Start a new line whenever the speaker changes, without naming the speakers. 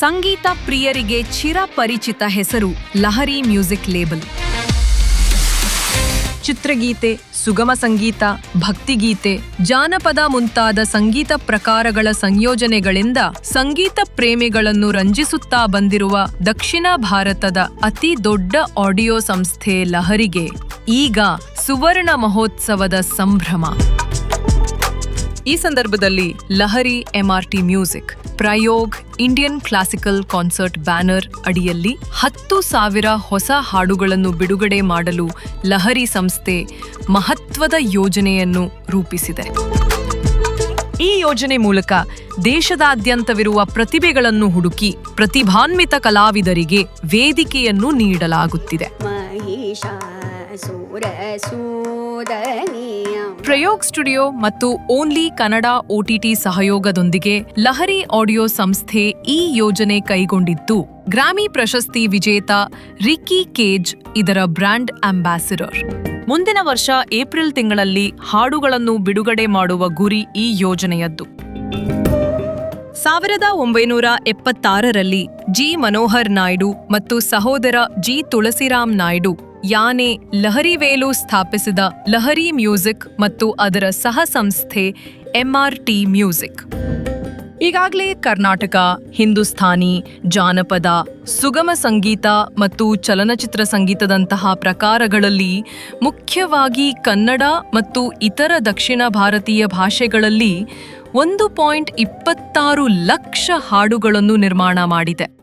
ಸಂಗೀತ ಪ್ರಿಯರಿಗೆ ಚಿರಪರಿಚಿತ ಹೆಸರು Lahari music label. ಚಿತ್ರಗೀತೆ, ಸುಗಮ ಸಂಗೀತ, ಭಕ್ತಿಗೀತೆ, ಜಾನಪದ ಮುಂತಾದ ಸಂಗೀತ ಪ್ರಕಾರಗಳ ಸಂಯೋಜನೆಗಳಿಂದ ಸಂಗೀತ ಪ್ರೇಮಿಗಳನ್ನು ರಂಜಿಸುತ್ತಾ ಬಂದಿರುವ ದಕ್ಷಿಣ ಭಾರತದ ಅತಿ ದೊಡ್ಡ ಆಡಿಯೋ ಸಂಸ್ಥೆ ಲಹರಿಗೆ ಈಗ ಸುವರ್ಣ ಮಹೋತ್ಸವದ ಸಂಭ್ರಮ. ಈ ಸಂದರ್ಭದಲ್ಲಿ Lahari MRT music Prayog Indian classical concert banner ಅಡಿಯಲ್ಲಿ ಹತ್ತು ಸಾವಿರ ಹೊಸ ಹಾಡುಗಳನ್ನು ಬಿಡುಗಡೆ ಮಾಡಲು ಲಹರಿ ಸಂಸ್ಥೆ ಮಹತ್ವದ ಯೋಜನೆಯನ್ನು ರೂಪಿಸಿದೆ. ಈ ಯೋಜನೆ ಮೂಲಕ ದೇಶದಾದ್ಯಂತವಿರುವ ಪ್ರತಿಭೆಗಳನ್ನು ಹುಡುಕಿ ಪ್ರತಿಭಾನ್ವಿತ ಕಲಾವಿದರಿಗೆ ವೇದಿಕೆಯನ್ನು ನೀಡಲಾಗುತ್ತಿದೆ. ಪ್ರಯೋಗ್ ಸ್ಟುಡಿಯೋ ಮತ್ತು ಓನ್ಲಿ ಕನ್ನಡ ಒಟಿಟಿ ಸಹಯೋಗದೊಂದಿಗೆ ಲಹರಿ ಆಡಿಯೋ ಸಂಸ್ಥೆ ಈ ಯೋಜನೆ ಕೈಗೊಂಡಿದ್ದು. ಗ್ರಾಮಿ ಪ್ರಶಸ್ತಿ ವಿಜೇತ ರಿಕ್ಕಿ ಕೇಜ್, ಇದರ ಬ್ರ್ಯಾಂಡ್ ಅಂಬಾಸಿಡರ್. ಮುಂದಿನ ವರ್ಷ ಏಪ್ರಿಲ್ ತಿಂಗಳಲ್ಲಿ ಹಾಡುಗಳನ್ನು ಬಿಡುಗಡೆ ಮಾಡುವ ಗುರಿ ಈ ಯೋಜನೆಯದ್ದು. ಸಾವಿರದ ಒಂಬೈನೂರ ಎಪ್ಪತ್ತಾರರಲ್ಲಿ ಜಿ ಮನೋಹರ್ ನಾಯ್ಡು ಮತ್ತು ಸಹೋದರ ಜಿ ತುಳಸಿರಾಮ್ ನಾಯ್ಡು ಯಾನೆ ಲಹರಿವೇಲು ಸ್ಥಾಪಿಸಿದ ಲಹರಿ ಮ್ಯೂಸಿಕ್ ಮತ್ತು ಅದರ ಸಹ ಸಂಸ್ಥೆ ಎಂಆರ್ಟಿ ಮ್ಯೂಸಿಕ್. ಈಗಾಗಲೇ ಕರ್ನಾಟಕ, ಹಿಂದೂಸ್ಥಾನಿ, ಜಾನಪದ, ಸುಗಮ ಸಂಗೀತ ಮತ್ತು ಚಲನಚಿತ್ರ ಸಂಗೀತದಂತಹ ಪ್ರಕಾರಗಳಲ್ಲಿ ಮುಖ್ಯವಾಗಿ ಕನ್ನಡ ಮತ್ತು ಇತರ ದಕ್ಷಿಣ ಭಾರತೀಯ ಭಾಷೆಗಳಲ್ಲಿ ಒಂದು ಪಾಯಿಂಟ್ ಇಪ್ಪತ್ತಾರು ಲಕ್ಷ ಹಾಡುಗಳನ್ನು ನಿರ್ಮಾಣ ಮಾಡಿದೆ.